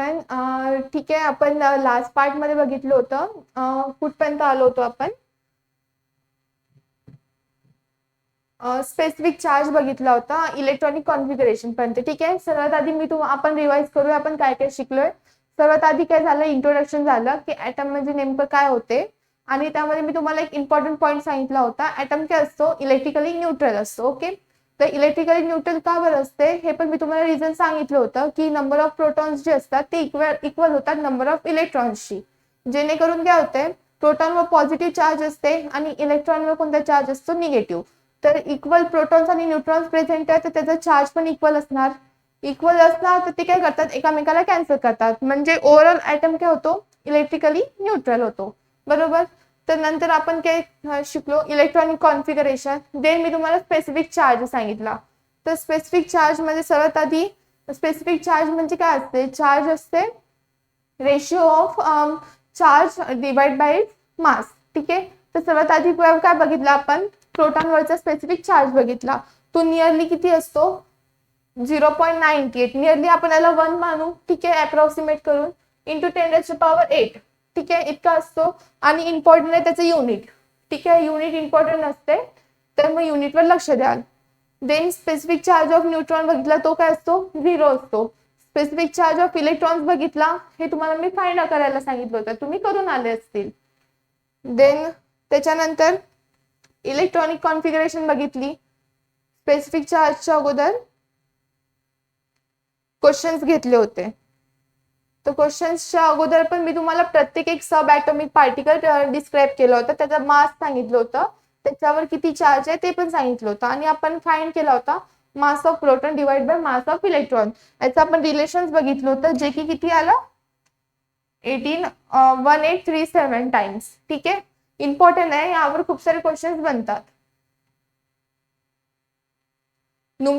Everyone ठीक आहे आपण लास्ट पार्टमध्ये बघितलं होतं. कुठपर्यंत आलो होतो आपण? स्पेसिफिक चार्ज बघितला होता इलेक्ट्रॉनिक कॉन्फिगरेशन पर्यंत. ठीक आहे सर्वात आधी मी तुम आपण रिवाइज करूया आपण काय काय शिकलोय. सर्वात आधी काय झालं इंट्रोडक्शन झालं की ऍटम म्हणजे नेमकं काय होते? आणि त्यामध्ये मी तुम्हाला एक इम्पॉर्टंट पॉईंट सांगितला होता. ॲटम काय असतो? इलेक्ट्रिकली न्यूट्रल असतो ओके तर इलेक्ट्रिकली न्यूट्रल का बरं असते. हे पण मी तुम्हाला रिझन सांगितलं होतं की नंबर ऑफ प्रोटॉन्स जे असतात ते इक्वल इक्वल होतात नंबर ऑफ इलेक्ट्रॉन्सशी जेणेकरून काय होते प्रोटॉनवर पॉझिटिव्ह चार्ज असते आणि इलेक्ट्रॉनवर कोणता चार्ज असतो निगेटिव्ह तर इक्वल प्रोटॉन्स आणि न्यूट्रॉन्स प्रेझेंट आहे तर त्याचा चार्ज पण इक्वल असणार. इक्वल असणार तर ते काय करतात एकामेकाला कॅन्सल करतात. म्हणजे ओव्हरऑल आयटम काय होतो इलेक्ट्रिकली न्यूट्रल होतो. बरोबर? तर नंतर आपण काय शिकलो इलेक्ट्रॉनिक कॉन्फिगरेशन देन मी तुम्हाला स्पेसिफिक चार्ज सांगितला. तर स्पेसिफिक चार्ज म्हणजे सर्वात आधी स्पेसिफिक चार्ज म्हणजे काय असते? चार्ज असते ratio of charge divide by mass ठीक आहे? तर सर्वात आधी काय बघितलं आपण? प्रोटॉनवरचा स्पेसिफिक चार्ज बघितला. तो नियरली किती असतो? Zero point ninety eight nearly आपण याला वन मानू. ठीक आहे? अप्रॉक्सिमेट करून. इंटू टेन पॉवर एट ठीक आहे इतका असतो. आणि इम्पॉर्टंट आहे त्याचं युनिट ठीक आहे युनिट इम्पॉर्टंट असते तर मग युनिटवर लक्ष द्याल. Then specific charge of neutron बघितला तो काय असतो? झिरो असतो. स्पेसिफिक चार्ज ऑफ इलेक्ट्रॉन्स बघितला हे तुम्हाला मी फाइंड करायला सांगितलं होतं. तुम्ही करून आले असतील. देन त्याच्यानंतर इलेक्ट्रॉनिक कॉन्फिगरेशन बघितली. स्पेसिफिक चार्जच्या अगोदर क्वेश्चन्स घेतले होते. तर क्वेश्चन्सच्या uh, अगोदर पण मी तुम्हाला प्रत्येक एक सब ॲटॉमिक पार्टिकल डिस्क्राईब केलं होतं. त्याचा मास सांगितलं होतं. त्याच्यावर किती चार्ज आहे ते पण सांगितलं होतं. आणि आपण फाइंड केला होता mass of proton divide by mass of electron याचं आपण रिलेशन बघितलं होतं. जे की किती आलं? Eighteen one eight three seven times ठीक आहे? इम्पॉर्टंट आहे. यावर खूप सारे क्वेश्चन्स बनतात.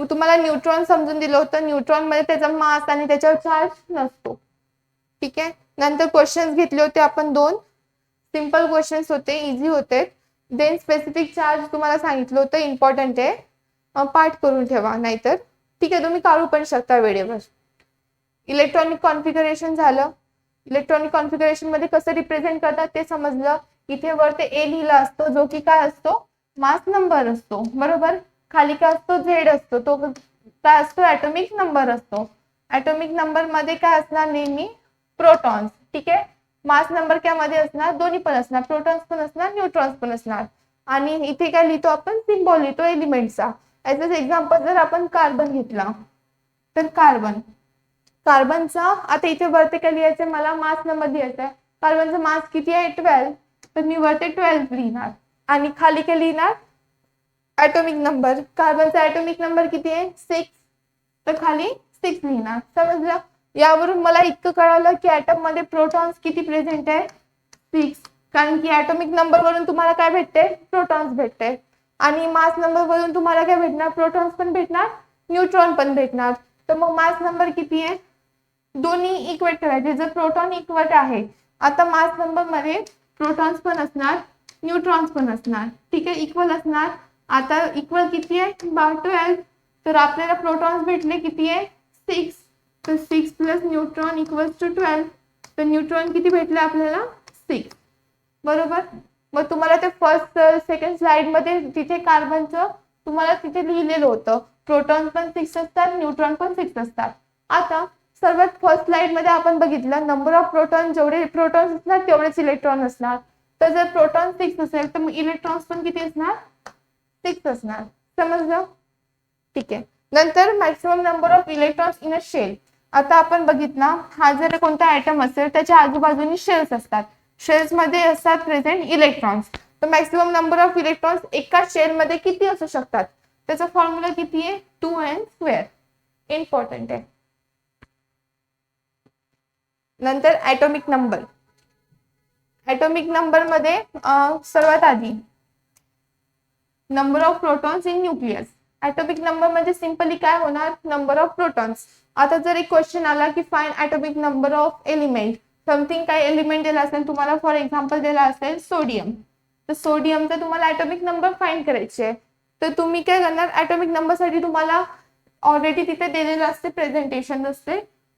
तुम्हाला न्यूट्रॉन समजून दिलं होतं. न्यूट्रॉनमध्ये त्याचा मास आणि त्याच्यावर चार्ज नसतो. ठीक आहे? नंतर क्वेश्चन्स घेतले होते आपण दोन. सिंपल क्वेश्चन्स होते इझी होते. देन स्पेसिफिक चार्ज तुम्हाला सांगितलं होतं इम्पॉर्टंट आहे. पाठ करून ठेवा नाहीतर. ठीक आहे तुम्ही काढू पण शकता वेळेवर. इलेक्ट्रॉनिक कॉन्फिगरेशन झालं. इलेक्ट्रॉनिक कॉन्फिगरेशनमध्ये कसं रिप्रेझेंट करतात ते समजलं. इथे वर ते ए लिहिला असतो जो की काय असतो? मास नंबर असतो. बरोबर? खाली काय असतो? झेड असतो. तो काय असतो? ऍटोमिक नंबर असतो. ऍटोमिक नंबरमध्ये काय असणार नेहमी? प्रोटॉन्स ठीक आहे? मास नंबर क्या मध्ये असणार दोन्ही पण असणार. प्रोटॉन्स पण असणार न्यूट्रॉन्स पण असणार. आणि इथे काय लिहितो आपण? सिम्बॉल लिहितो एलिमेंटचा ऍज एक्झाम्पल जर आपण कार्बन घेतला तर कार्बन कार्बनचा आता इथे वरती काय लिहायचं मला? मास नंबर लिहायचा आहे कार्बनचा मास किती आहे? ट्वेल्व तर मी वरती ट्वेल्व लिहिणार. आणि खाली काय लिहिणार? ॲटॉमिक नंबर कार्बनचा ॲटॉमिक नंबर किती आहे? सिक्स तर खाली सिक्स लिहिणार. समजलं? यावरून मला इतकं कळालं की ऍटममध्ये प्रोटॉन्स किती प्रेझेंट आहे? सिक्स कारण की ऍटॉमिक नंबर वरून तुम्हाला काय भेटते प्रोटॉन्स भेटते आणि मास नंबर वरून तुम्हाला काय भेटणार? प्रोटॉन्स पण भेटणार. न्यूट्रॉन पण भेटणार. तर मग मास नंबर किती आहे? दोन्ही इक्वेट करायचे जर प्रोटॉन इक्वेट आहे. आता मास नंबरमध्ये प्रोटॉन्स पण असणार. न्यूट्रॉन्स पण असणार. ठीक आहे? इक्वल असणार. आता इक्वल किती आहे? बा ट्वेल्व तर आपल्याला प्रोटॉन्स भेटले किती आहे? सिक्स तर six plus neutron equals two twelve तर न्यूट्रॉन किती भेटले आपल्याला? सिक्स बरोबर? मग तुम्हाला ते फर्स्ट सेकंड स्लाइडमध्ये तिथे कार्बनचं तुम्हाला तिथे लिहिलेलं होतं. प्रोटॉन पण सिक्स असतात न्यूट्रॉन पण सिक्स असतात. आता सर्वात फर्स्ट स्लाइडमध्ये आपण बघितलं नंबर ऑफ प्रोटॉन जेवढे प्रोटॉन्स असणार तेवढेच इलेक्ट्रॉन असणार. तर जर प्रोटॉन सिक्स असेल तर मग इलेक्ट्रॉन्स पण किती असणार? सिक्स असणार. समजलं? ठीक आहे. नंतर maximum number of electrons in a shell आता आपण बघितला हा जर कोणता आयटम असेल त्याच्या आजूबाजूनी शेल्स असतात. शेल्समध्ये असतात प्रेझेंट इलेक्ट्रॉन्स तर मॅक्सिमम नंबर ऑफ इलेक्ट्रॉन्स एका शेल मध्ये किती असू शकतात? त्याचा फॉर्म्युला किती आहे? टू एन स्क्वेअर इम्पॉर्टंट आहे. नंतर ॲटॉमिक नंबर ॲटॉमिक नंबरमध्ये सर्वात आधी number of protons in nucleus atomic number म्हणजे सिम्पली काय होणार? नंबर ऑफ प्रोटॉन्स आता जर एक क्वेश्चन आला की find atomic number of element something काही एलिमेंट दिला असेल? तुम्हाला फॉर एक्झाम्पल दिला असेल सोडियम तर सोडियमचा तुम्हाला ॲटॉमिक नंबर फाईंड करायचे आहे. तर तुम्ही काय करणार? ॲटॉमिक नंबरसाठी तुम्हाला ऑलरेडी तिथे दिलेलं असते प्रेझेंटेशन असते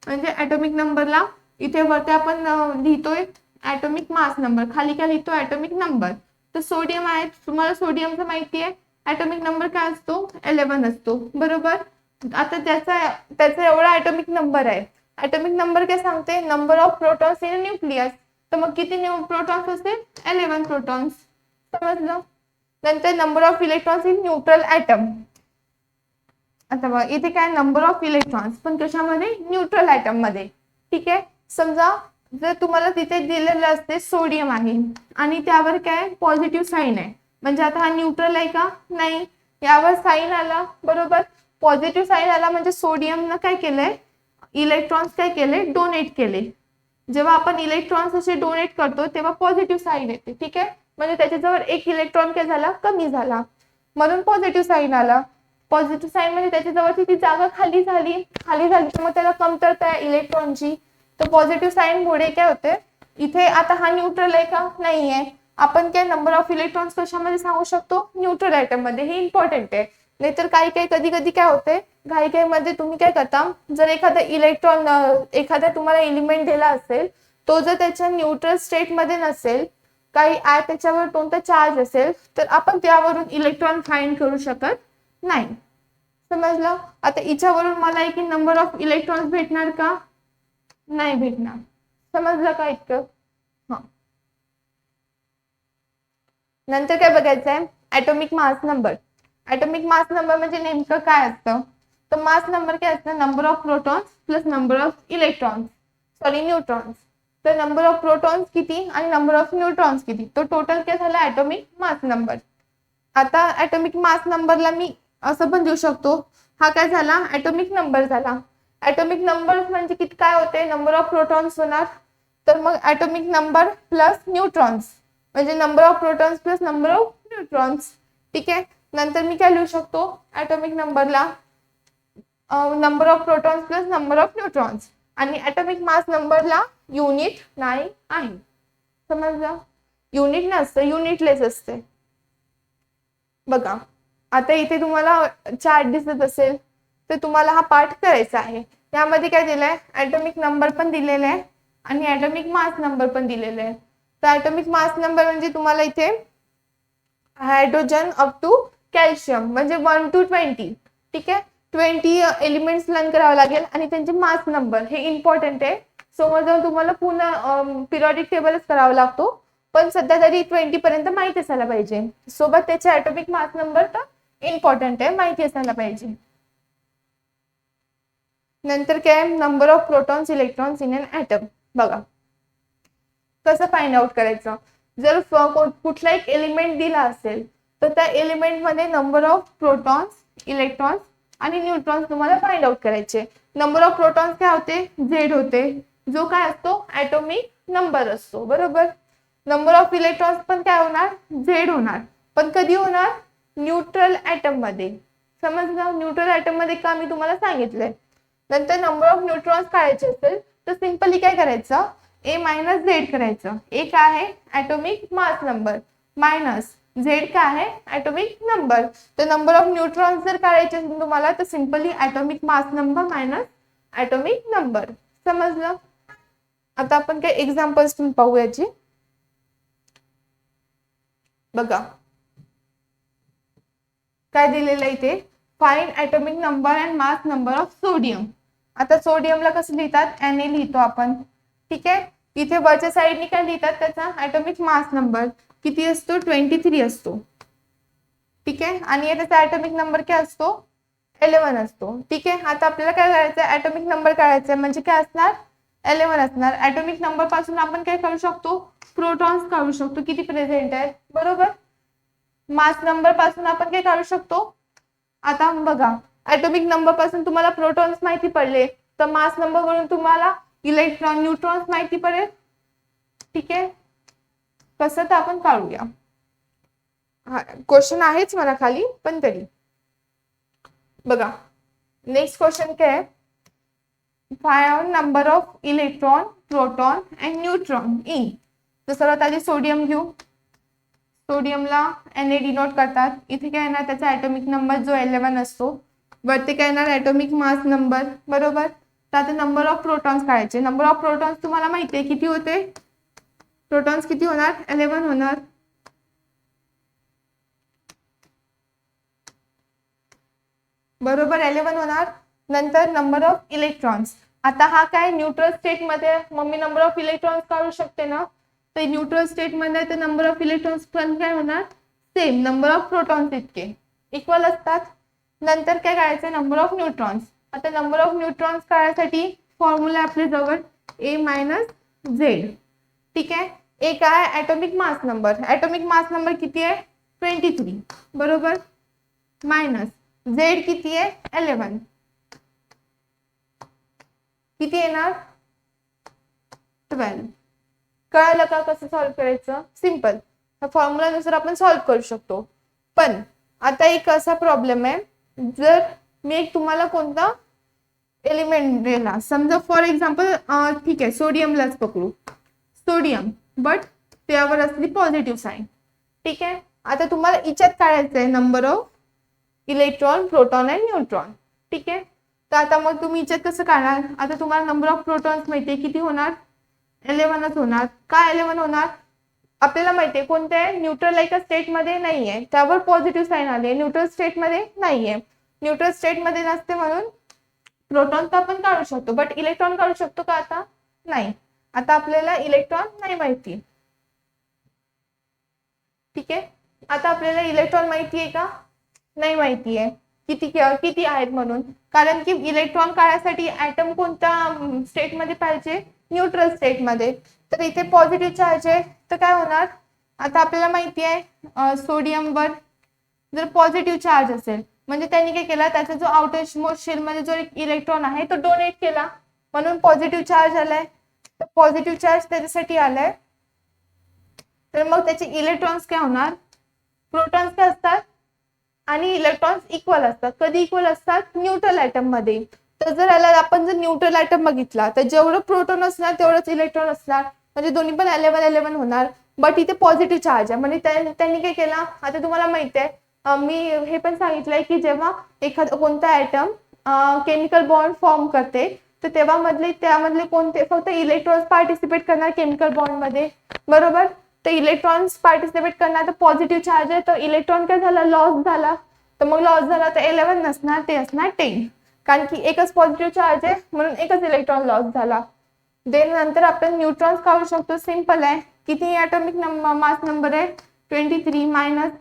म्हणजे ॲटॉमिक नंबरला इथे वरती आपण लिहितोय ॲटॉमिक मास नंबर खाली काय लिहितो ॲटॉमिक नंबर तर सोडियम आहे. तुम्हाला सोडियमचं माहिती आहे. ऍटॉमिक नंबर काय असतो? एलेव्हन असतो. बरोबर? आता त्याचा त्याचा एवढा ऍटॉमिक नंबर आहे. ऍटॉमिक नंबर काय सांगते? Number of protons in nucleus तर मग किती प्रोटॉन्स असेल? एलेव्हन प्रोटॉन्स समजलं? नंतर number of electrons in neutral atom आता बघा इथे काय? नंबर ऑफ इलेक्ट्रॉन्स पण कशामध्ये? न्यूट्रल ऍटममध्ये. ठीक आहे? समजा जर तुम्हाला तिथे दिलेलं असते सोडियम आहे. आणि त्यावर काय? पॉझिटिव्ह साईन आहे. म्हणजे आता हा न्यूट्रल आहे का? नाही. यावर साईन आला. बरोबर? पॉझिटिव्ह साईन आला म्हणजे सोडियमनं काय केलंय? इलेक्ट्रॉन्स काय केले? डोनेट केले. जेव्हा आपण इलेक्ट्रॉन्स असे डोनेट करतो तेव्हा पॉझिटिव्ह साईन येते. ठीक आहे? म्हणजे त्याच्याजवळ एक इलेक्ट्रॉन काय झाला? कमी झाला. म्हणून पॉझिटिव्ह साईन आला. पॉझिटिव्ह साईन म्हणजे त्याच्याजवळची ती जागा खाली झाली. खाली झाली तर मग त्याला कमतरता आहे इलेक्ट्रॉनची तर पॉझिटिव्ह साईन मुळे काय होते? इथे आता हा न्यूट्रल आहे का? नाहीये. आपण काय नंबर ऑफ इलेक्ट्रॉन्स कशामध्ये सांगू शकतो? न्यूट्रल आयटममध्ये. हे इम्पॉर्टंट आहे. नाहीतर काही काही कधी कधी काय होते काही काही मध्ये तुम्ही काय करता जर एखादा इलेक्ट्रॉन एखादा तुम्हाला एलिमेंट दिला असेल तो जर त्याच्या न्यूट्रल स्टेटमध्ये नसेल काही आय त्याच्यावर कोणता चार्ज असेल तर आपण त्यावरून इलेक्ट्रॉन फाइंड करू शकत नाही. समजलं? आता हिच्यावरून मला एक नंबर ऑफ इलेक्ट्रॉन्स भेटणार का? नाही भेटणार. समजलं का इतकं हा नंतर काय बघायचं आहे atomic mass number atomic mass number म्हणजे नेमकं काय असतं? तर मास नंबर काय असतं? Number of protons plus number of electrons sorry neutrons तर नंबर ऑफ प्रोटॉन्स किती आणि नंबर ऑफ न्यूट्रॉन्स किती? तो टोटल काय झाला? ॲटोमिक मास नंबर आता ॲटोमिक मास नंबरला मी असं पण देऊ शकतो. हा काय झाला? ॲटोमिक नंबर झाला. ॲटोमिक नंबर म्हणजे किती? काय होते नंबर ऑफ प्रोटॉन्स होणार. तर मग ॲटोमिक नंबर प्लस न्यूट्रॉन्स म्हणजे number of protons plus number of neutrons ठीक आहे? नंतर मी काय लिहू शकतो? ॲटॉमिक नंबरला number of protons plus number of neutrons आणि ॲटॉमिक मास नंबरला युनिट नाही आहे. समजलं? युनिट नसतं युनिटलेस असते. बघा आता इथे तुम्हाला चार्ट दिसत असेल तर तुम्हाला हा पाठ करायचा आहे. यामध्ये काय दिलं आहे ॲटॉमिक नंबर पण दिलेला आहे आणि ऍटॉमिक मास नंबर पण दिलेला आहे. तर ॲटॉमिक मास नंबर म्हणजे तुम्हाला इथे हायड्रोजन अप टू कॅल्शियम म्हणजे वन टू ट्वेंटी ठीक आहे? ट्वेंटी एलिमेंट्स लर्न करावं लागेल आणि त्यांचे मास नंबर हे इम्पॉर्टंट आहे. समोर तुम्हाला पूर्ण पिरियॉडिक टेबलच करावा लागतो. पण सध्या तरी ट्वेंटी पर्यंत माहिती असायला पाहिजे. सोबत त्याचे ॲटॉमिक मास नंबर तर इम्पॉर्टंट आहे माहिती असायला पाहिजे. नंतर काय? Number of protons electrons in an atom बघा. कसं फाइंड आउट करायचं? जर कुठला एक एलिमेंट दिला असेल तर त्या एलिमेंटमध्ये नंबर ऑफ प्रोटॉन्स इलेक्ट्रॉन्स आणि न्यूट्रॉन्स तुम्हाला फाइंड आउट करायचे. नंबर ऑफ प्रोटॉन्स काय होते? झेड होते. जो काय असतो? ॲटोमिक नंबर असतो. बरोबर? नंबर ऑफ इलेक्ट्रॉन्स पण काय होणार? झेड होणार. पण कधी होणार? न्यूट्रल ॲटममध्ये. समजलं? न्यूट्रल ॲटममध्ये का मी तुम्हाला सांगितलंय? नंतर नंबर ऑफ न्यूट्रॉन्स काढायचे असेल तर सिम्पली काय करायचं? ए मायनस झेड करायचं. ए काय आहे? Atomic mass number minus Z काय आहे? ॲटोमिक नंबर तर नंबर ऑफ न्यूट्रॉन्स जर काढायचे असेल तुम्हाला तर simply atomic mass number minus atomic number समजलं? आता आपण काही एक्झाम्पल्स पाहू याची. बघा. काय दिलेलं आहे इथे? Find atomic number and mass number of sodium आता सोडियमला कसं लिहितात? एन ए लिहितो आपण. ठीक आहे? इथे वरच्या साईडनी काय लिहितात त्याचा? ॲटॉमिक मास नंबर किती असतो? ट्वेंटी थ्री असतो. ठीक आहे? आणि त्याचा ॲटॉमिक नंबर काय असतो? एलेवन असतो. ठीक आहे? आता आपल्याला काय करायचं ॲटॉमिक नंबर काढायचा आहे म्हणजे काय असणार? एलेवन असणार. ॲटॉमिक नंबरपासून आपण काय करू शकतो? प्रोटॉन्स काढू शकतो. किती प्रेझेंट आहेत? बरोबर? मास नंबरपासून आपण काय काढू शकतो? आता बघा. ॲटॉमिक नंबरपासून तुम्हाला प्रोटॉन्स माहिती पडले. तर मास नंबर वरून तुम्हाला इलेक्ट्रॉन न्यूट्रॉन्स माहिती पडेल? ठीक आहे. कसं तर आपण काढूया. हा क्वेश्चन आहेच मला खाली पण तरी. बघा नेक्स्ट क्वेश्चन काय? आहे five number of electron proton and neutron in तर सर्वात आधी सोडियम घेऊ. सोडियमला एन ए डिनोट करतात. इथे काय येणार? त्याचा ॲटॉमिक नंबर जो एलेवन असतो. वरती काय येणार? ॲटॉमिक मास नंबर बरोबर? तर आता नंबर ऑफ प्रोटॉन्स काढायचे नंबर ऑफ प्रोटॉन्स तुम्हाला माहिती आहे किती होते? प्रोटॉन्स किती होणार? इलेव्हन होणार. बरोबर इलेव्हन होणार. नंतर नंबर ऑफ इलेक्ट्रॉन्स आता हा काय न्यूट्रल स्टेटमध्ये मम्मी नंबर ऑफ इलेक्ट्रॉन्स काढू शकते ना? तर न्यूट्रल स्टेटमध्ये तर नंबर ऑफ इलेक्ट्रॉन्स पण काय होणार? सेम नंबर ऑफ प्रोटॉन्स इतके. इक्वल असतात. नंतर काय काढायचं? नंबर ऑफ न्यूट्रॉन्स आता नंबर ऑफ न्यूट्रॉन्स काढायसाठी फॉर्म्युला आपल्या जवळ. ए मायनस झेड ठीक आहे? एक आहे atomic mass number atomic mass number किती आहे? ट्वेंटी थ्री बरोबर? मायनस झेड किती आहे? एलेवन किती येणार? ट्वेल्व कळालं का कसं सॉल्व्ह करायचं? सिंपल ह्या फॉर्म्युलानुसार आपण सॉल्व्ह करू शकतो. पण आता एक असा प्रॉब्लेम आहे. जर मी एक तुम्हाला कोणता एलिमेंट दिला समजा फॉर एक्झाम्पल ठीक आहे सोडियमलाच पकडू. सोडियम बट त्यावर असली पॉझिटिव्ह साईन ठीक आहे? आता तुम्हाला इच्यात काढायचं आहे number of electron proton and neutron ठीक आहे? तर आता मग तुम्ही इच्यात कसं काढणार आता तुम्हाला नंबर ऑफ प्रोटॉन्स माहिती आहे किती होणार? एलेव्हनच होणार. का एलेवन होणार? आपल्याला माहिती आहे? कोणत्या न्यूट्रल एका स्टेटमध्ये नाही आहे त्यावर पॉझिटिव्ह साईन आले न्यूट्रल स्टेटमध्ये नाही आहे न्यूट्रल स्टेटमध्ये नसते म्हणून प्रोटॉन तर आपण काढू शकतो बट इलेक्ट्रॉन काढू शकतो का आता? नाही. आता आपल्याला इलेक्ट्रॉन नाही माहिती. ठीक? आहे आता आपल्याला इलेक्ट्रॉन माहिती आहे का? नाही माहिती आहे. किती किती आहेत म्हणून? कारण की इलेक्ट्रॉन काढायसाठी ॲटम कोणत्या स्टेटमध्ये पाहिजे? न्यूट्रल स्टेटमध्ये तर इथे पॉझिटिव्ह चार्ज आहे. तर काय होणार? आता आपल्याला माहिती आहे सोडियमवर जर पॉझिटिव्ह चार्ज असेल म्हणजे त्यांनी काय केला? त्याचा जो आउटर मोस्ट शेलमध्ये जो एक इलेक्ट्रॉन आहे तो डोनेट केला. म्हणून पॉझिटिव्ह चार्ज आलाय. तर पॉझिटिव्ह चार्ज त्याच्यासाठी आलाय. तर मग त्याचे इलेक्ट्रॉन्स काय होणार? प्रोटॉन्स काय असतात? आणि इलेक्ट्रॉन्स इक्वल असतात. कधी इक्वल असतात? न्यूट्रल ॲटममध्ये. तर जर याला आपण जर न्यूट्रल ॲटम बघितला तर जेवढं प्रोटॉन असणार तेवढंच इलेक्ट्रॉन असणार. म्हणजे दोन्ही पण अलेवन अलेवन होणार. बट इथे पॉझिटिव्ह चार्ज आहे. म्हणजे त्यांनी काय केला? आता तुम्हाला माहिती आहे मी हे पण सांगितलंय की जेव्हा एखादा कोणता ॲटम केमिकल बॉन्ड फॉर्म करते तर तेव्हा मधले त्यामधले कोणते फक्त इलेक्ट्रॉन्स पार्टिसिपेट करणार केमिकल बॉन्डमध्ये बरोबर? तर इलेक्ट्रॉन्स पार्टिसिपेट करणार तर पॉझिटिव्ह चार्ज आहे तर इलेक्ट्रॉन काय झाला? लॉस झाला. तर मग लॉस झाला तर इलेव्हन नसणार ते असणार टेन कारण की एकच पॉझिटिव्ह चार्ज आहे म्हणून एकच इलेक्ट्रॉन लॉस झाला. देन नंतर आपण न्यूट्रॉन्स काढू शकतो. सिंपल आहे. किती ॲटॉमिक नंबर मास नंबर आहे? Twenty three minus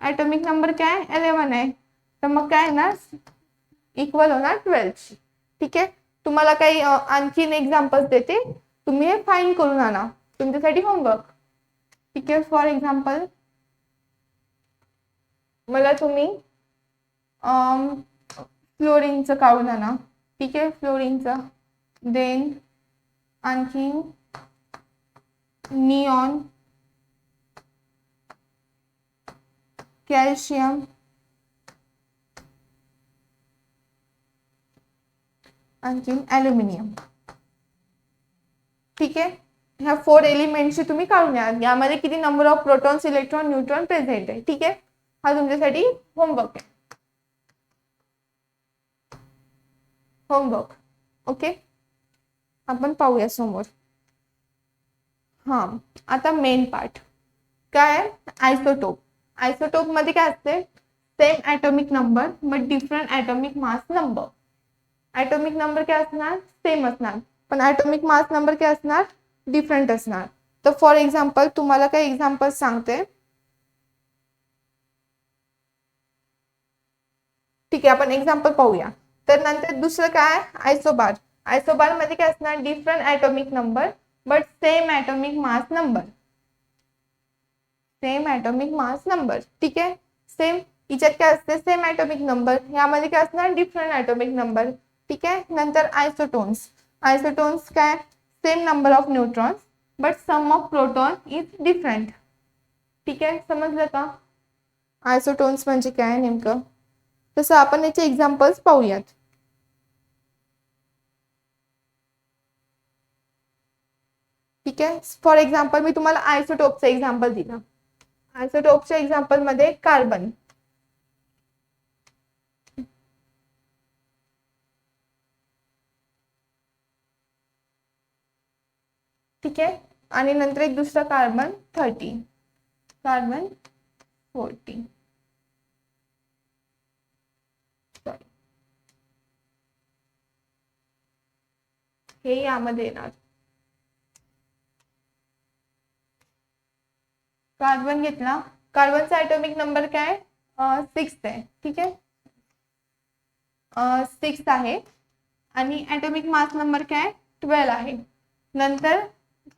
atomic number काय इलेव्हन आहे तर मग काय ना? इक्वल होणार ट्वेल्वची ठीक आहे तुम्हाला काही आणखीन एक्झाम्पल्स देते. तुम्ही हे फाईन करून आणा. तुमच्यासाठी होमवर्क ठीक आहे? फॉर एक्झाम्पल मला तुम्ही फ्लोरिंगचं काढून आणा. ठीक आहे? फ्लोरिंगचं देन आणखीन निऑन कॅल्शियम आणखीन ॲल्युमिनियम ठीक आहे? ह्या फोर एलिमेंटची तुम्ही काढून या. Number of protons electron neutron present आहे. ठीक आहे? हा तुमच्यासाठी होमवर्क आहे. होमवर्क ओके आपण पाहूया समोर. हाँ. आता मेन पार्ट काय? आयसोटोप आयसोटोप मध्ये same atomic number but different atomic mass number atomic number काय सेम ॲटॉमिक मास नंबर काय डिफरंट तर फॉर एक्झाम्पल तुम्हाला काही एक्झाम्पल सांगते. ठीक आहे, आपण एक्झाम्पल पाहूया. तर नंतर दुसरं काय? आयसोबार आयसोबार मध्ये काय असणार? Different atomic number but same atomic mass number same atomic mass number ठीक आहे? सेम हिच्यात काय असते? सेम ॲटॉमिक नंबर यामध्ये काय असणार? डिफरंट ॲटॉमिक नंबर ठीक आहे? नंतर आयसोटोन्स आयसोटोन्स काय? Same number of neutrons but sum of proton is different ठीक आहे? समजलं का? आयसोटोन्स म्हणजे काय नेमकं? तसं आपण याचे एक्झाम्पल्स पाहूयात. ठीक आहे? फॉर एक्झाम्पल मी तुम्हाला आयसोटोपचं एक्झाम्पल दिलं. ॲन्सर रोपच्या एक्झाम्पलमध्ये कार्बन ठीक आहे? आणि नंतर एक दुसरा कार्बन थर्टी कार्बन फोर्टी हे यामध्ये येणार. कार्बन घेतला. कार्बनचा ॲटॉमिक नंबर काय? सिक्स आहे. ठीक आहे? सिक्स आहे. आणि ॲटॉमिक मास नंबर काय? ट्वेल्व आहे. नंतर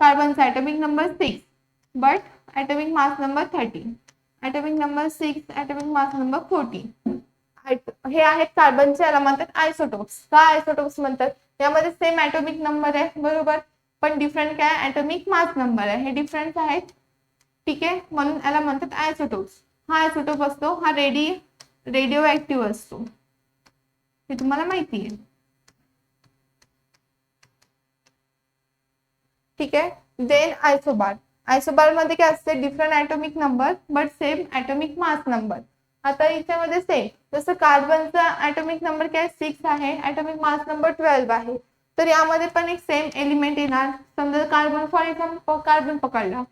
कार्बनचा atomic number six but atomic mass number thirty atomic number six atomic mass number forty हे आहेत कार्बनचे याला म्हणतात आयसोटोप्स का आयसोटोप्स म्हणतात? यामध्ये सेम ॲटॉमिक नंबर आहे बरोबर? पण डिफरंट काय? ॲटॉमिक मास नंबर आहे. हे डिफरंट आहेत. ठीक आहे? म्हणून याला म्हणतात आयसोटोप्स हा आयसोटोप असतो हा रेडी रेडिओ ऍक्टिव्ह असतो. हे तुम्हाला माहिती आहे. ठीक आहे? देन आयसोबार आयसोबारमध्ये काय असते? Different atomic number but same atomic mass number आता याच्यामध्ये सेम जसं कार्बनचा ॲटॉमिक नंबर काय? सिक्स आहे. ॲटॉमिक मास नंबर ट्वेल्व आहे. तर यामध्ये पण एक सेम एलिमेंट येणार. समजा कार्बन फॉर एक्झाम्पल कार्बन पकडला.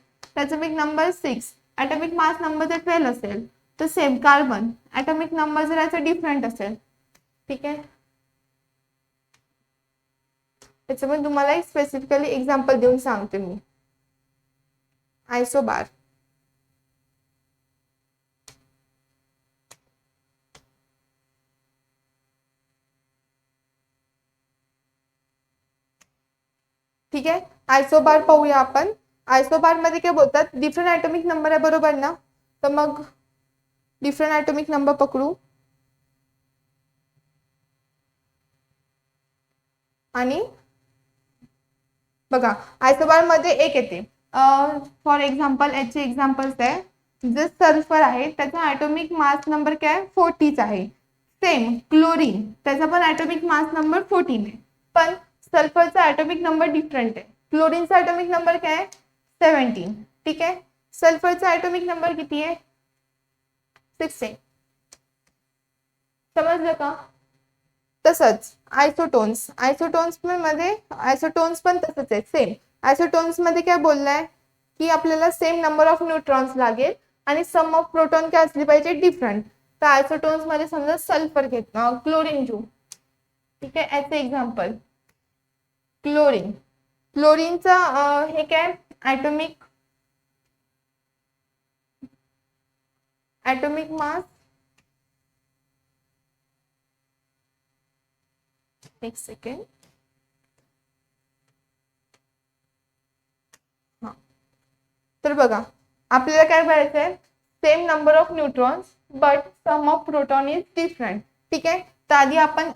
Atomic number six atomic mass number जर ट्वेल्व असेल तर सेम कार्बन ॲटॉमिक नंबर जर याचा डिफरंट असेल ठीक आहे? त्याच्यामध्ये तुम्हाला एक स्पेसिफिकली एक्झाम्पल देऊन सांगते मी. आयसोबार ठीक आहे? आयसोबार पाहूया आपण. आयसोबारमध्ये काय बोलतात? डिफरंट ॲटॉमिक नंबर आहे बरोबर ना? तर मग डिफरंट ॲटॉमिक नंबर पकडू. आणि बघा आयसोबारमध्ये एक येते. फॉर एक्झाम्पल याचे एक्झाम्पल्स आहे. जे सल्फर आहे त्याचा ॲटॉमिक मास नंबर काय? फोर्टीच आहे. सेम क्लोरीन त्याचा पण ॲटॉमिक मास नंबर फोर्टीन आहे. पण सल्फरचा ॲटॉमिक नंबर डिफरंट आहे. क्लोरीनचा ॲटॉमिक नंबर काय? आहे सेवन्टीन ठीक आहे सल्फरचा ॲटॉमिक नंबर किती आहे? सिक्स्टीन समजलं का? तसंच आयसोटोन्स आयसोटोन्समध्ये आयसोटोन्स पण तसंच आहे सेम आयसोटोन्समध्ये काय बोललाय? की आपल्याला सेम नंबर ऑफ न्यूट्रॉन्स लागेल आणि सम ऑफ प्रोटॉन काय असली पाहिजे? डिफरंट तर आयसोटोन्समध्ये समजा सल्फर घेत क्लोरीन घेऊ. ठीक आहे? ॲज एक्झाम्पल क्लोरीन क्लोरीनचा हे काय? ॲटॉमिक ॲटॉमिक मास एक सेकंड हा. तर बघा आपल्याला काय करायचंय? Same number of neutrons but sum of proton is different ठीक आहे? तर आधी आपण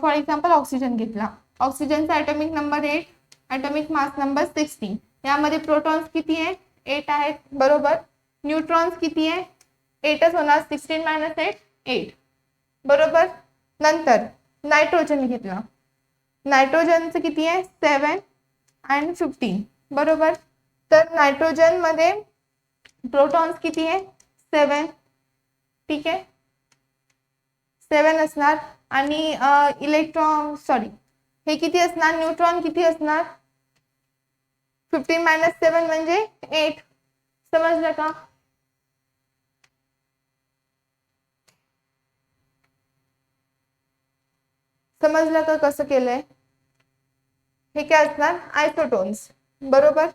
फॉर एक्झाम्पल ऑक्सिजन घेतला. ऑक्सिजनचा atomic number eight atomic mass number sixteen यामध्ये प्रोटॉन्स किती आहे? एट आहेत बरोबर? न्यूट्रॉन्स किती आहे? एटच होणार सिक्स्टीन मायनस एट एट बरोबर? नंतर नायट्रोजन घेतला. नायट्रोजनचं किती आहे? सेवन अँड फिफ्टीन बरोबर? तर नायट्रोजनमध्ये प्रोटॉन्स किती आहे? सेवन ठीक आहे? सेवन असणार. आणि इलेक्ट्रॉन सॉरी हे किती असणार? न्यूट्रॉन किती असणार? फिफ्टीन मायनस सेवन म्हणजे एट. समजलं का? समजलं का कसं केलंय? हे काय असणार? आयसोटोन्स बरोबर?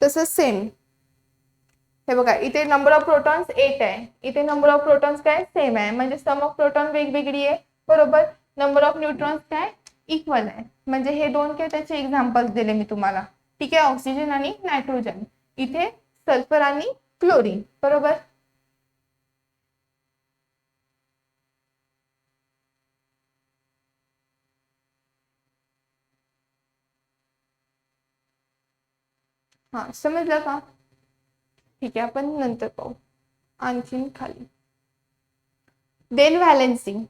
तसंच सेम हे नंबर ऑफ़ प्रोटॉन्स एट आहे. इथे नंबर ऑफ़ प्रोटॉन्स काय? सेम आहे. म्हणजे सम ऑफ़ प्रोटॉन वेगवेगळी आहे. बरोबर? नंबर ऑफ न्यूट्रॉन्स काय? इक्वल आहे. म्हणजे हे दोन काय त्याचे एक्झाम्पल्स दिले मी तुम्हाला. ठीक आहे? ऑक्सिजन आणि नायट्रोजन इथे सल्फर आणि क्लोरीन बरोबर? हा समजलं का? ठीक आहे आपण नंतर पाहू. आणखीन खाली. देन व्हॅलेन्सिंग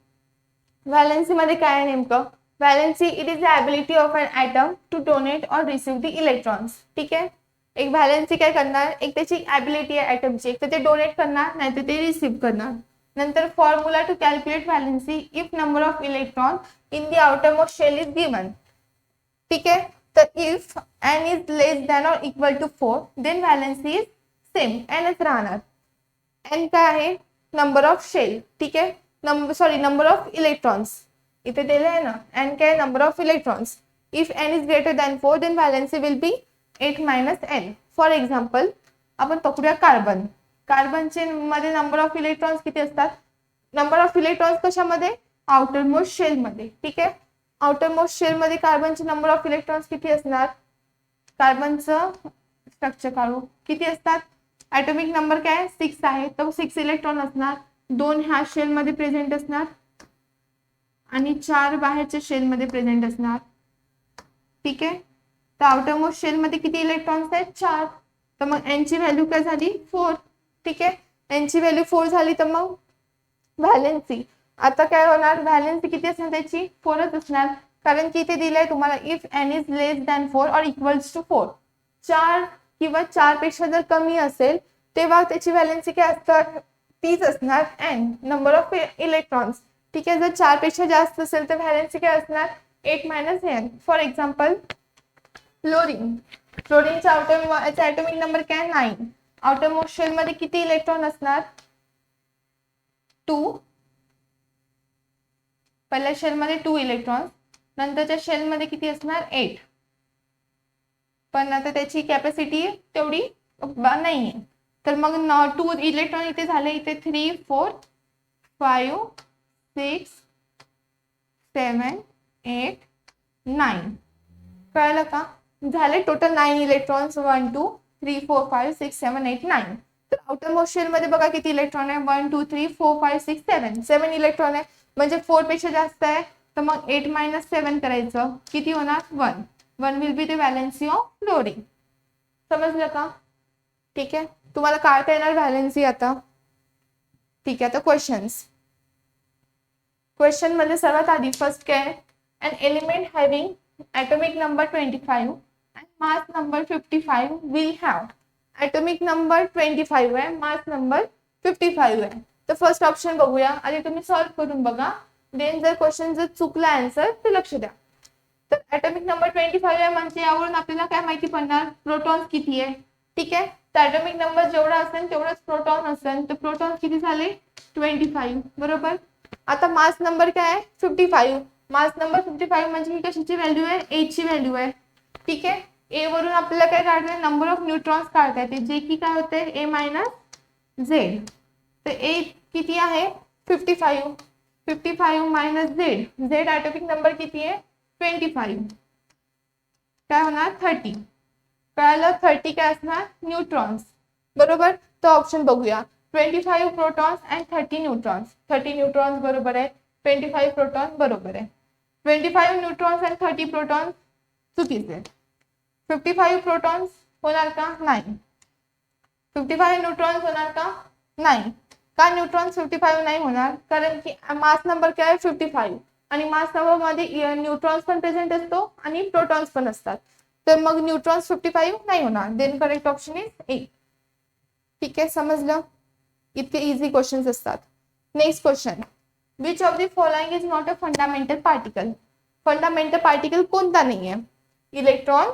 व्हॅलेन्सी मध्ये काय आहे नेमकं? Valency it is the ability of an atom to donate or receive the electrons ठीक आहे? एक व्हॅलेन्सी काय करणार? एक त्याची ॲबिलिटी आहे ॲटमची एक ते डोनेट करणार नाही ते रिसिव्ह करणार. नंतर formula to calculate valency if number of electron in the outermost shell is given ठीक आहे? तर if N is less than or equal to four then valency is same एनच राहणार. एन काय आहे? नंबर ऑफ़ शेल ठीक आहे? Number sorry number of electrons इथे दिले आहे ना एन काय number of electrons if N is greater than four then valency will be eight minus N for example आपण पकडूया कार्बन कार्बनचे मध्ये नंबर ऑफ इलेक्ट्रॉन्स किती असतात? नंबर ऑफ इलेक्ट्रॉन्स कशामध्ये? आउटर मोस्ट शेलमध्ये ठीक आहे? आउटर मोस्ट शेलमध्ये कार्बनचे नंबर ऑफ इलेक्ट्रॉन्स किती असणार? कार्बनचं स्ट्रक्चर काढू. किती असतात? ॲटॉमिक नंबर काय? सिक्स आहे. तर सिक्स इलेक्ट्रॉन असणार. दोन ह्या शेलमध्ये प्रेझेंट असणार. आणि चार बाहेरच्या शेलमध्ये प्रेझेंट असणार. ठीक आहे? तर आउटरमोस्ट शेलमध्ये किती इलेक्ट्रॉन्स आहेत? चार. तर मग एनची व्हॅल्यू काय झाली? फोर ठीक आहे? एनची व्हॅल्यू फोर झाली तर मग व्हॅलेन्सी आता काय होणार? व्हॅलेन्सी किती असणार त्याची? फोरच असणार. कारण की इथे दिलंय तुम्हाला if N is less than four or equals to four चार किंवा चारपेक्षा जर कमी असेल तेव्हा त्याची व्हॅलेन्सी काय असतात तीच असणार. एन नंबर ऑफ इलेक्ट्रॉन्स ठीक आहे जर चारपेक्षा जास्त असेल तर व्हॅलेन्सी काय असणार? Eight minus N for example fluorine फ्लोरिनचा outer याचा ॲटॉमिक नंबर काय? नाईन आउटर मोस्टमध्ये किती इलेक्ट्रॉन असणार? टू पहिल्या शेलमध्ये टू इलेक्ट्रॉन नंतरच्या शेलमध्ये किती असणार? एट पण आता त्याची कॅपॅसिटी तेवढी नाही आहे तर मग टू इलेक्ट्रॉन इथे झाले three four five six seven eight nine कळलं का? झाले total nine electrons one two three four five six seven eight nine तर आउटर मोस्ट मध्ये बघा किती इलेक्ट्रॉन आहे? One two three four five six seven seven electron आहे. म्हणजे फोर पेक्षा जास्त आहे. तर मग एट मायनस सेवन करायचं. किती होणार? One one will be the valency of fluorine समजलं का? ठीक आहे? तुम्हाला काढता येणार व्हॅलेन्सी आता? ठीक आहे आता क्वेश्चन्स क्वेश्चनमध्ये सर्वात आधी फर्स्ट काय? And element having atomic number 25 and mass number 55 will have. Atomic number 25 आहे मार्च नंबर फिफ्टी फाईव्ह आहे. तर फर्स्ट ऑप्शन बघूया. आधी तुम्ही सॉल्व्ह करून बघा. देन जर क्वेश्चन जर चुकला आन्सर तर लक्ष द्या. तर ॲटॉमिक नंबर ट्वेंटी फाईव्ह आहे म्हणजे यावरून आपल्याला काय माहिती पडणार? प्रोटॉन्स किती आहे? ठीक आहे? तर ॲटॉमिक नंबर जेवढा असेल तेवढंच प्रोटॉन असेल. तर प्रोटॉन किती झाले? ट्वेंटी फाईव्ह बरोबर? आता मास नंबर काय आहे? Fifty five mass number fifty five म्हणजे ही कशाची व्हॅल्यू आहे? एची व्हॅल्यू आहे. ठीक आहे? ए वरून आपल्याला काय काढलं नंबर ऑफ न्यूट्रॉन्स काढता येते. जे की काय होते? ए मायनस झेड तर ए किती आहे? Fifty five fifty five minus Z Z atomic number किती आहे? ट्वेंटी फाईव्ह काय होणार? थर्टी कळालं थर्टी काय असणार? न्यूट्रॉन्स. बरोबर? तर ऑप्शन बघूया. Twenty five protons and thirty neutrons thirty neutrons बरोबर आहे. ट्वेंटी फाईव्ह प्रोटॉन बरोबर आहे. Twenty five neutrons and thirty protons चुकीचे. फिफ्टी फाईव्ह प्रोटॉन्स होणार का? नाही. फिफ्टी फाईव्ह न्यूट्रॉन्स होणार का? नाही. का न्यूट्रॉन्स फिफ्टी फाईव्ह नाही होणार? कारण की मास नंबर काय? आहे फिफ्टी फाईव्ह. आणि मास नंबरमध्ये न्यूट्रॉन्स पण प्रेझेंट असतो आणि प्रोटॉन्स पण असतात. तर मग न्यूट्रॉन्स फिफ्टी नाही होणार then correct option is A ठीक आहे समजलं इतके easy questions next question which of the following is not a fundamental particle fundamental particle कोणता नाही आहे इलेक्ट्रॉन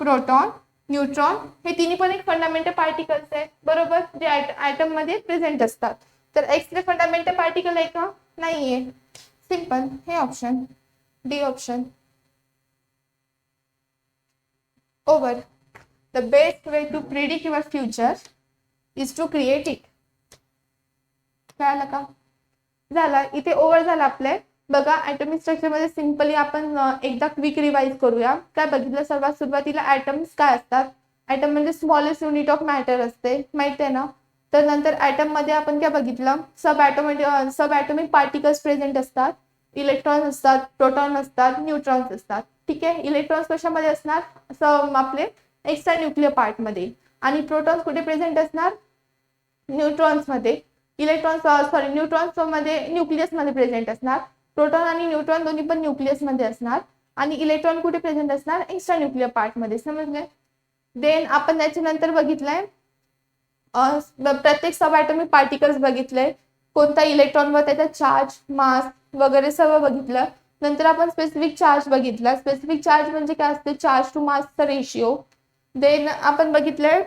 प्रोटॉन न्यूट्रॉन हे तिन्ही पण एक फंडामेंटल पार्टिकल्स आहेत बरोबर? जे आयटम मध्ये प्रेझेंट असतात। तर एक्स रे फंडामेंटल पार्टिकल आहे का? नाहीये सिम्पल हे option D option over the best way to predict your future is to create it कळालं का? झाला. इथे ओव्हर झाला आपले. बघा ॲटॉमिक स्ट्रक्चरमध्ये सिम्पली आपण एकदा क्विक रिवाईज करूया. काय बघितलं? सर्वात सुरुवातीला ॲटम्स काय असतात? ॲटम म्हणजे स्मॉलेस्ट युनिट ऑफ मॅटर असते. माहिती आहे ना? तर नंतर ॲटममध्ये आपण काय बघितलं? Sub automatic sub atomic particles present असतात. इलेक्ट्रॉन्स असतात. प्रोटॉन असतात. न्यूट्रॉन्स असतात. ठीक आहे? इलेक्ट्रॉन्स कशामध्ये असणार असं आपले एक्स्ट्रा न्यूक्लिअर पार्टमध्ये आणि प्रोटॉन्स कुठे प्रेझेंट असणार? न्यूट्रॉन्समध्ये इलेक्ट्रॉन्स सॉरी न्यूट्रॉन्समध्ये uh, मध्ये प्रेझेंट असणार. प्रोटॉन आणि न्यूट्रॉन दोन्ही पण न्यूक्लियसमध्ये असणार. आणि इलेक्ट्रॉन कुठे प्रेझेंट असणार? एक्स्ट्रा न्यूक्लिअर पार्टमध्ये. समजले देन आपण त्याच्यानंतर बघितलंय प्रत्येक सब ॲटॉमिक पार्टिकल्स बघितले कोणता इलेक्ट्रॉनवर त्याचा चार्ज मास वगैरे सर्व बघितलं. नंतर आपण स्पेसिफिक चार्ज बघितला. स्पेसिफिक चार्ज म्हणजे काय असते? चार्ज टू मासचा रेशिओ देन आपण बघितलंय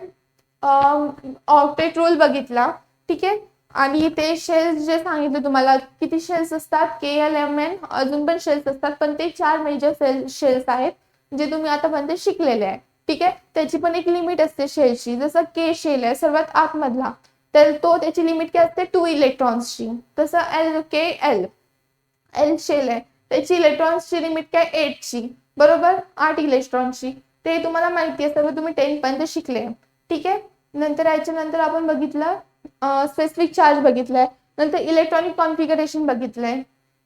ऑक्टेट रोल बघितला. ठीक आहे? आणि ते शेल्स जे सांगितलं तुम्हाला किती शेल्स असतात? के एल एम एन अजून पण शेल्स असतात पण ते चार मेजर सेल शेल्स आहेत जे तुम्ही आतापर्यंत शिकलेले आहे. ठीक आहे? त्याची पण एक लिमिट असते शेलची जसं के शेल आहे सर्वात आतमधला तर तो त्याची लिमिट काय असते? टू इलेक्ट्रॉन्सची तसं L K L L shell आहे. त्याची इलेक्ट्रॉन्सची लिमिट काय? एटची बरोबर? आठ इलेक्ट्रॉन्सची ते तुम्हाला माहिती आहे सर्व तुम्ही टेन पर्यंत शिकले. ठीक आहे? नंतर याच्या नंतर आपण बघितलं स्पेसिफिक चार्ज बघितलाय. नंतर इलेक्ट्रॉनिक कॉन्फिगरेशन बघितलंय.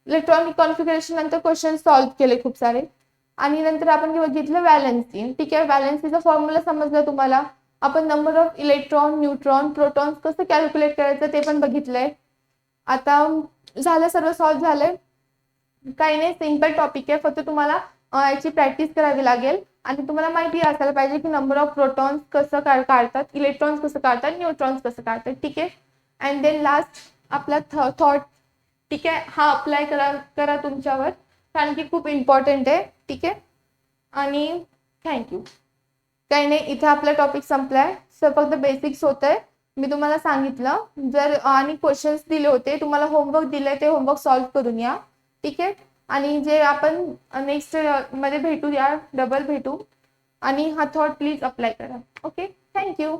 इलेक्ट्रॉनिक कॉन्फिगरेशन नंतर क्वेश्चन सॉल्व्ह केले खूप सारे. आणि नंतर आपण बघितलं व्हॅलन्सी ठीक आहे? व्हॅलन्सीचा फॉर्म्युला समजला तुम्हाला. आपण number of electron neutron protons कसं कॅल्क्युलेट करायचं ते पण बघितलंय. आता झालं सर्व सॉल्व्ह झालंय. काही नाही सिंपल टॉपिक आहे. फक्त तुम्हाला याची प्रॅक्टिस करावी लागेल. आणि तुम्हाला माहिती असायला पाहिजे की नंबर ऑफ प्रोटॉन्स कसं काढ काढतात इलेक्ट्रॉन्स कसं काढतात न्यूट्रॉन्स कसं काढतात. ठीक आहे? अँड देन लास्ट आपला थ थॉट ठीक आहे? हा अप्लाय करा करा तुमच्यावर. कारण की खूप इम्पॉर्टंट आहे. ठीक आहे? आणि थँक्यू काही नाही इथे आपला टॉपिक संपलाय. सर फक्त बेसिक्स होत आहे मी तुम्हाला सांगितलं. जर आणि क्वेश्चन्स दिले होते तुम्हाला होमवर्क दिले ते होमवर्क सॉल्व्ह करून या. ठीक आहे? आणि जे आपण नेक्स्टमध्ये भेटू या डबल भेटू. आणि हा थॉट प्लीज अप्लाय करा. Okay thank you